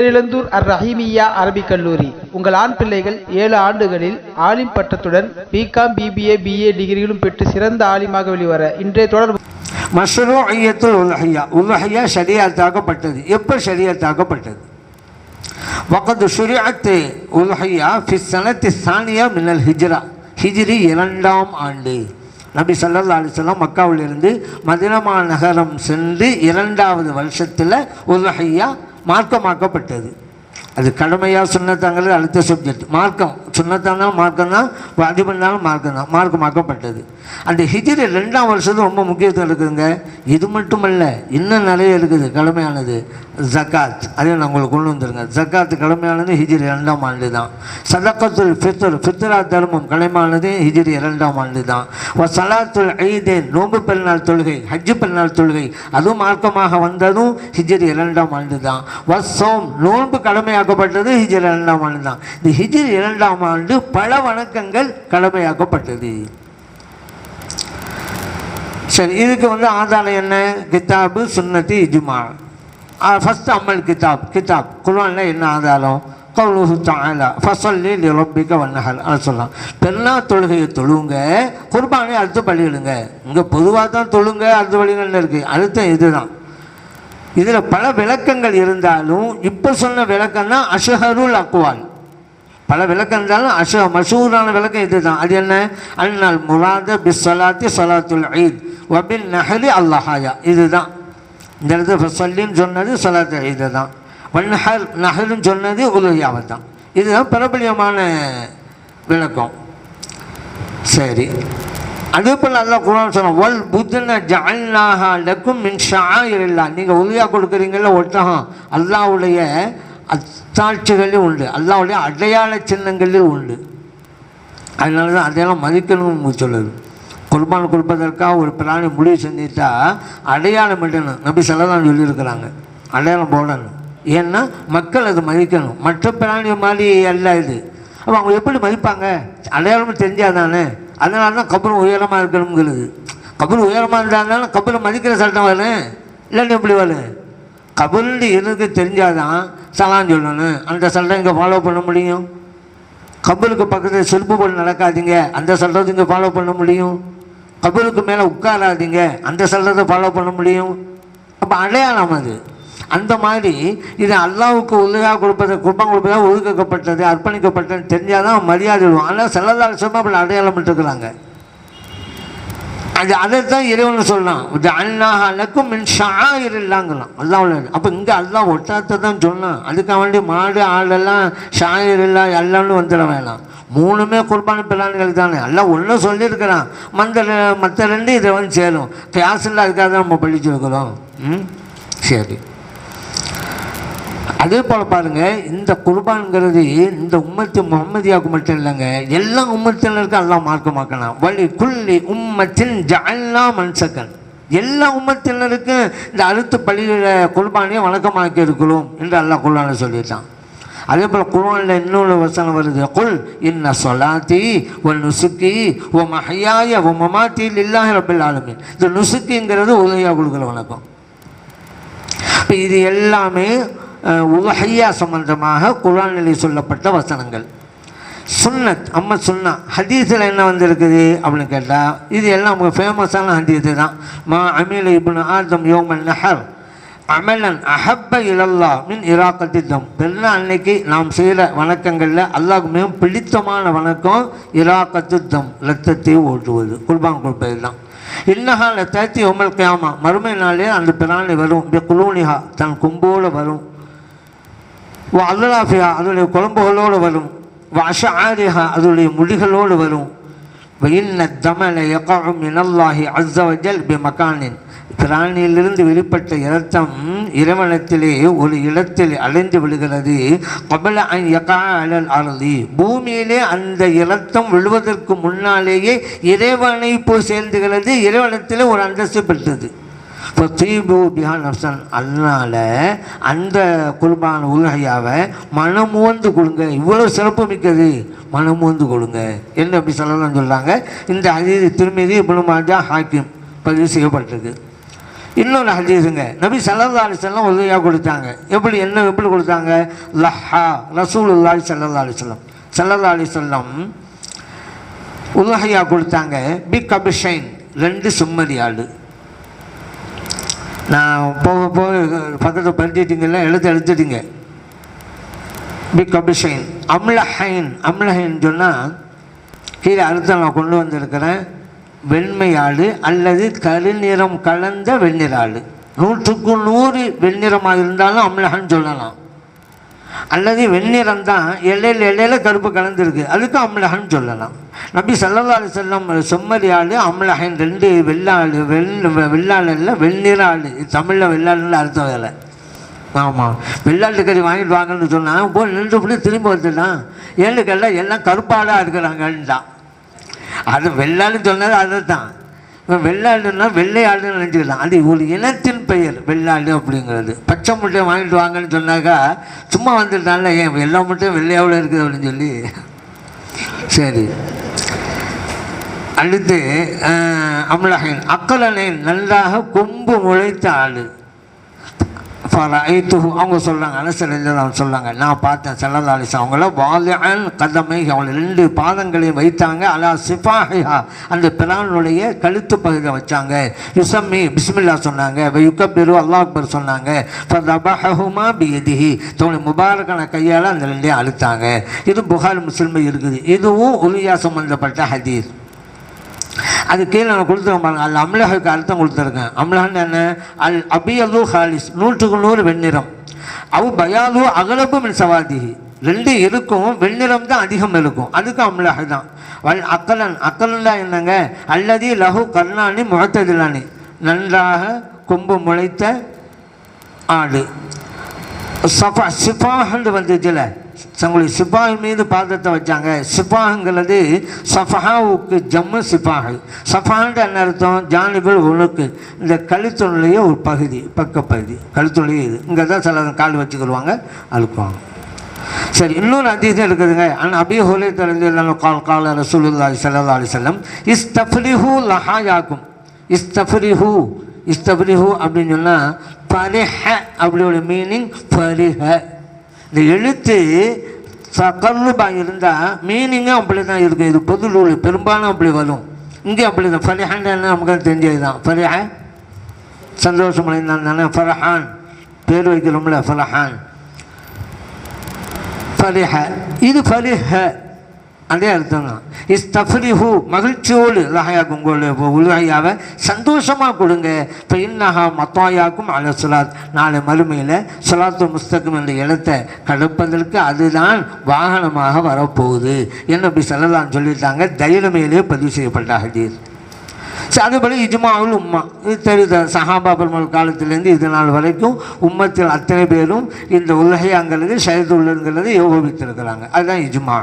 பேரிழந்தூர் அர் ரஹீமியா அரபிக் கல்லூரி. உங்கள் ஆண் பிள்ளைகள் ஏழு ஆண்டுகளில் ஆலிம் பட்டத்துடன் பிகாம் பிபிஏ பிஏ டிகிரிகளும் பெற்று சிறந்த ஆலிமாக வெளிவர இன்றைய தொடர் மஷ்ரூஇயத்துல் உலகையா உலகையா சரியாத்தாக்கப்பட்டது எப்போ சரியாத்தாக்கப்பட்டது வகது சுரியாத்து உலகையா ஃபி சனத்தி சானியா மின்னல் ஹிஜ்ரா. ஹிஜ்ரி இரண்டாம் ஆண்டு. நபி சல்லா அலைஹி மக்காவிலிருந்து மதினமா நகரம் சென்று இரண்டாவது வருஷத்தில் உலகையா மார்க்கமாக்கப்பட்டது. அது கடமையாக சொன்னதாங்கிறது அடுத்த சப்ஜெக்ட் மார்க்கம். சுண்ணத்தானாலும் மார்க்கம் தான் வாஜிபன்னாலும் மார்க்கம் தான் மார்க்கமாக்கப்பட்டது அந்த ஹிஜிரி ரெண்டாம் வருஷத்துக்கு ரொம்ப முக்கியத்துவம் இருக்குதுங்க. இது மட்டுமல்ல இன்னும் நிறைய இருக்குது. கடமையானது ஜக்காத். அதையும் நான் உங்களுக்கு கொண்டு வந்துருங்க. ஜக்காத் கடமையானது ஹிஜிரி இரண்டாம் ஆண்டு தான் சதக்கத்துல் ஃபித்ர் ஃபித்ரா தர்மம் கடமையானது ஹிஜிரி இரண்டாம் ஆண்டு தான் வ சலாத்துல் ஐதேன் நோன்பு பெருநாள் தொழுகை ஹஜ்ஜு பெருநாள் தொழுகை அதுவும் மார்க்கமாக வந்ததும் ஹிஜிரி இரண்டாம் ஆண்டு தான் வசோம் நோன்பு கடமையாக்கப்பட்டது ஹிஜிரி இரண்டாம் ஆண்டு தான் இந்த ஹிஜிரி இரண்டாம் ஆண்டு பல வணக்கங்கள் கடமையாக்கப்பட்டது. சரி இதுக்கு வந்து ஆதாரம் என்ன? கித்தாபு சுன்னத்தி இஜுமா. ஃபஸ்ட் அமல் கித்தாப் கிதாப் குர்ஆனில் என்ன ஆதாரம்? கவுலுஹு தஆலா ஃபஸல்லி லிரப்பிக வன்னஹர் அது சொல்லலாம். பெருநா தொழுகையை தொழுங்க குர்பானை அடுத்து பள்ளிகளுங்க இங்கே பொதுவாக தான் தொழுங்க அடுத்த பள்ளிகள்னு இருக்குது அழுத்தம் இதுதான். இதில் பல விளக்கங்கள் இருந்தாலும் இப்போ சொன்ன விளக்கம் தான் அஷஹருல் அக்வால். பல விளக்கம் இருந்தாலும் அஷ மஷூரான விளக்கம் இதுதான். அது என்ன? அன்னால் முராத பிஸ் சலாத்தி சலாத்துல் ஈத். வபின் நஹலி அல்லாஹாயா. இதுதான். இந்த இடத்துல ஃபசல்லின்னு சொன்னது சலாத்து ஈது தான். வன்னஹர் நஹருன்னு சொன்னது உலகியாவை தான். இதுதான் பிரபலியமான விளக்கம். சரி. அதே போல் அல்லாஹ் குரான் சொன்ன வல் புத்தன ஜாயினாக லக்கும் மின் இல்லை நீங்கள் உதவியாக கொடுக்குறீங்கள ஒட்டகம். அல்லாஹ்வுடைய அத்தாட்சிகளில் உண்டு. அல்லாவுடைய அடையாள சின்னங்களில் உண்டு. அதனால தான் அதையெல்லாம் மதிக்கணும்னு சொல்லுது குர்பான் கொடுப்பதற்காக ஒரு பிராணி முடிவு செஞ்சுட்டா அடையாளம் இடணும். நபி சொல்லலாம் சொல்லியிருக்கிறாங்க. அடையாளம் போடணும். ஏன்னா மக்கள் அது மதிக்கணும். மற்ற பிராணி மாதிரி அல்ல இது. அப்போ அவங்க எப்படி மதிப்பாங்க? அடையாளம் தெரிஞ்சாதானே? அதனால தான் கபர் உயரமாக இருக்கணுங்கிறது கபர் உயரமாக இருந்தாலும் கபரை மதிக்கிற சட்டம் வரும் இல்லைன்னு எப்படி வரும் கபருன்னு எனக்கு தெரிஞ்சாதான் சலான் சொல்லணும்? அந்த சட்டம் இங்கே ஃபாலோ பண்ண முடியும். கபருக்கு பக்கத்தில் செருப்பு போல் நடக்காதீங்க. அந்த சட்டத்தை இங்கே ஃபாலோ பண்ண முடியும். கபருக்கு மேலே உட்காராதீங்க. அந்த சட்டத்தை ஃபாலோ பண்ண முடியும். அப்போ அடையாளம் அது. அந்த மாதிரி இது அல்லாவுக்கு உதவியாக கொடுப்பது குடும்பம் கொடுப்பதாக ஒதுக்கப்பட்டது அர்ப்பணிக்கப்பட்டது தெரிஞ்சால் தான் மரியாதை ஆனால் சிலதாசமாக அப்படி அடையாளம் இருக்கிறாங்க அது அதைத்தான் இறைவன் சொல்லலாம் இது அல்லாஹ் அலக்கும் மின் ஷாயிர் இல்லாங்கலாம் அல்லாஹ் அப்போ இங்கே அல்லாஹ் ஒட்டாத்தை தான் சொன்னான். அதுக்காக வேண்டி மாடு ஆடெல்லாம் ஷாயிர் இல்லா எல்லாம்னு வந்துட வேணாம். மூணுமே குர்பானி பிள்ளான்கள் தானே. எல்லாம் ஒன்றும் சொல்லியிருக்கிறான். மற்ற மற்ற ரெண்டு இதை வந்து சேரும். கிளாஸ் இல்லை அதுக்காக தான் நம்ம படிச்சிருக்கிறோம். ம்? சரி. அதே போல் பாருங்கள் இந்த குர்பான்ங்கிறது இந்த உம்மத்து முகமதியாவுக்கு மட்டும் இல்லைங்க எல்லா உம்மத்தினருக்கும் எல்லாம் மார்க்கமாக்கலாம் வலி குள்ளி உம்மத்தின் ஜல்லா மன்சக்கன் எல்லா உம்மத்தினருக்கும் இந்த அறுத்து பள்ளிகளை குர்பானியை வணக்கமாக்கி இருக்கிறோம் என்று அல்லாஹ் குர்பானை சொல்லிட்டான் அதே போல் குர்ஆனில் இன்னொரு வசனம் வருது குல் இன்ன சொலாத்தி ஒ நுசுக்கி ஓ மஹையாய ஓ மமாத்தி இல்லாஹி ரபில் ஆலமின். இந்த நுசுக்கிங்கிறது உதவியாக கொடுக்குற வணக்கம். இப்போ இது எல்லாமே உலகையா சம்பந்தமாக குரானிலே சொல்லப்பட்ட வசனங்கள். சுன்னத் அம்மா சுன்னா ஹதீஸில் என்ன வந்திருக்குது அப்படின்னு கேட்டால் இது எல்லாம் ஃபேமஸான ஹதீஸு தான். மா அமீல் இப்னு ஆதம் யோமன் நஹர் அமலன் அஹப்ப இலல்லா மின் இராக்கத்தி தம். பெருநா அன்னைக்கு நாம் செய்கிற வணக்கங்களில் அல்லாஹ் மிகவும் பிடித்தமான வணக்கம் இராக்கத்து தம் ரத்தத்தை ஓட்டுவது குர்பான் கொடுப்பது தான். இன்னஹால தேத்தி உமல் கியாமா மறுமை நாளே அந்த பிராணி வரும். இப்படி குலூனிஹா தன் கும்போடு வரும். அல்லலாஃபியா அதனுடைய குழம்புகளோடு வரும். வ அதனுடைய முடிகளோடு வரும். வயின்ன தமல யகாவும் இனல்லாஹி அஸ்ஸவஜல் பி மகானின் பிராணியிலிருந்து வெளிப்பட்ட இரத்தம் இறைவனத்திலே ஒரு இடத்தில் அலைந்து விடுகிறது. கபல அலல் அருதி. பூமியிலே அந்த இரத்தம் விழுவதற்கு முன்னாலேயே இறைவனை போய் சேர்ந்துகிறது. இறைவனத்தில் ஒரு அந்தஸ்து பெற்றது. இப்போ தீபு பிஹான் நப்சன் அதனால் அந்த குருபான உலகையாவை மனமோந்து கொடுங்க. இவ்வளோ சிறப்பு மிக்கது. மனமோந்து கொடுங்க. என்ன அப்படி சொல்லலாம்னு சொல்கிறாங்க இந்த ஹதீஸ் திருமதி இப்னு மாஜா ஹாக்கிம் பதிவு செய்யப்பட்டிருக்கு. இன்னொரு ஹதீஸுங்க. நபி சல்லல்லா செல்லம் உதவியாக கொடுத்தாங்க. எப்படி என்ன எப்படி கொடுத்தாங்க? லஹா ரசூலுல்லாஹி சல்லல்லா செல்லம் சல்லல்லா செல்லம் உலகையாக கொடுத்தாங்க. பி அபிஷைன் ரெண்டு செம்மறி ஆடு. நான் போக போக பக்கத்தில் படுத்திட்டீங்கல்ல எழுத்து எழுத்துட்டிங்க. பி கபிஷைன் அம்லஹைன் அம்லஹைன் சொன்னால் கீழே அழுத்தம் நான் கொண்டு வந்திருக்கிறேன். வெண்மை ஆடு அல்லது கருநிறம் கலந்த வெண்ணிறாடு. நூற்றுக்கு நூறு வெண்ணிறமாக இருந்தாலும் அம்லஹன் சொல்லலாம். அல்லது வெண்ணிறம் தான் எல்லையில் எல்லையில் கருப்பு கலந்துருக்கு. அதுக்கு அம்லஹன் சொல்லலாம். நபி சல்லல்லா அலி செல்லம் செம்மறி ஆடு அம்லஹன் ரெண்டு வெள்ளாள் வெள் வெள்ளாடு இல்லை வெள்ளிற ஆள் இது தமிழில் வெள்ளாடுன்னு அர்த்தம் வேலை ஆமாம் வெள்ளாட்டு கறி வாங்கிட்டு வாங்கன்னு சொன்னான் போய் நின்று புள்ளி திரும்பி வந்துட்டான் ஏழு கேட்டால் எல்லாம் கருப்பாடாக இருக்கிறாங்கன்ட்டான் அது வெள்ளாடுன்னு சொன்னது அதுதான். இவன் வெள்ளாடுன்னா வெள்ளை ஆடுன்னு நினச்சிக்கலாம். அது ஒரு இனத்தின் பெயர் வெள்ளாடு அப்படிங்கிறது. பச்சை முட்டையை வாங்கிட்டு வாங்கன்னு சொன்னாக்கா சும்மா வந்துட்டான்ல ஏன்? எல்லா முட்டையும் வெள்ளையாவில் இருக்குது அப்படின்னு சொல்லி. சரி. அடுத்து அம்லஹின் அக்கலனின் நன்றாக கொம்பு முளைத்த ஆடு அவங்க சொல்கிறாங்க அனசரில் அவங்க சொல்கிறாங்க நான் பார்த்தேன் செல்லதாலிசா அவங்கள வாலியன் கதமை அவங்க ரெண்டு பாதங்களையும் வைத்தாங்க அலா சிஃபாஹிஹா அந்த பிரானுடைய கழுத்து பகுதியை வச்சாங்க. யுசம்மி பிஸ்மில்லா சொன்னாங்க யுக்கபெரு அல்லாஹ் அக்பர் சொன்னாங்க ஃபதபஹுமா பியதிஹி தன்னுடைய முபாரக்கான கையால் அந்த ரெண்டையும் அழுத்தாங்க. இது புகார் முஸ்லிம் இருக்குது. இதுவும் உலியா சம்பந்தப்பட்ட ஹதீஸ். அது கீழே நான் கொடுத்துருக்கேன் பாருங்க. அதில் அம்லஹுக்கு அர்த்தம் கொடுத்துருக்கேன். அம்லஹன்னு என்ன? அல் அபியலு ஹாலிஸ். நூற்றுக்கு நூறு வெண்ணிறம். அவு பயாது அகலப்பு மின் சவாதிகி ரெண்டு இருக்கும் வெண்ணிறம் தான் அதிகம் இருக்கும். அதுக்கு அம்லஹு தான். வல் அக்கலன் தான் என்னங்க? அல்லது லஹு கர்ணானி முகத்ததிலானி. நன்றாக கொம்பு முளைத்த ஆடு. சஃபா சிஃபாஹ்னு வந்துச்சுல தங்களுடைய சிப்பாய் மீது பாதத்தை வச்சாங்க. சிப்பாஹுங்கிறது சஃபஹாவுக்கு ஜம்மு சிப்பாஹு சஃபான்ற என்ன அர்த்தம்? ஜானிபில் உனக்கு இந்த கழுத்துடைய ஒரு பகுதி பக்கப்பகுதி கழுத்துடைய இது. இங்கே தான் சில கால் வச்சுக்கிடுவாங்க அழுக்குவாங்க. சரி இன்னொரு அதிகம் இருக்குதுங்க. ஆனால் அபி ஹோலே தெரிஞ்சு கால் கால ரசூலுல்லாஹி ஸல்லல்லாஹு அலைஹி வஸல்லம் இஸ்தஃப்ரிஹு லஹாயாக்கும். இஸ்தஃப்ரிஹு இஸ்தபரிஹு அப்படின்னு சொன்னால் பரிஹ அப்படியோட மீனிங் பரிஹ இந்த எழுத்து சகல்லுபாக இருந்தால் மீனிங்கும் அப்படி தான் இருக்கும். இது பொது நூல் பெரும்பாலும் அப்படி வரும். இங்கே அப்படி தான் ஃபரிஹான்னு நமக்கு தெரிஞ்சது தான் ஃபரிஹ சந்தோஷம் அடைந்தான் தானே? ஃபரஹான். பேர் வைக்கிறோம்ல ஃபரஹான். ஃபரிஹ இது ஃபரிஹ அதே அர்த்தம் தான் இஸ் இஸ்தஃப்ரிஹு மகிழ்ச்சியோடு லஹாயாக்கும் உங்களுடைய உலகையாவை சந்தோஷமாக கொடுங்க. இப்போ இன்னஹா மத்தாயாக்கும் அல சுலாத் நாளை மறுமையில் சுலாத்து முஸ்தகம் என்ற இடத்தை கடப்பதற்கு அதுதான் வாகனமாக வரப்போகுது. என்ன அப்படி சொல்லலாம்னு சொல்லிட்டாங்க தைரியமையிலே பதிவு செய்யப்பட்ட ஹதீர் சரி அதுபடி இஜ்மாவுல் உம்மா. இது தெரியுது? சஹாபா பெருமாள் காலத்திலேருந்து இது நாள் வரைக்கும் உம்மத்தில் அத்தனை பேரும் இந்த உலகையாங்கிறது ஷஹீதுள்ளங்கிறது யோகவித்திருக்கிறாங்க அதுதான் இஜ்மா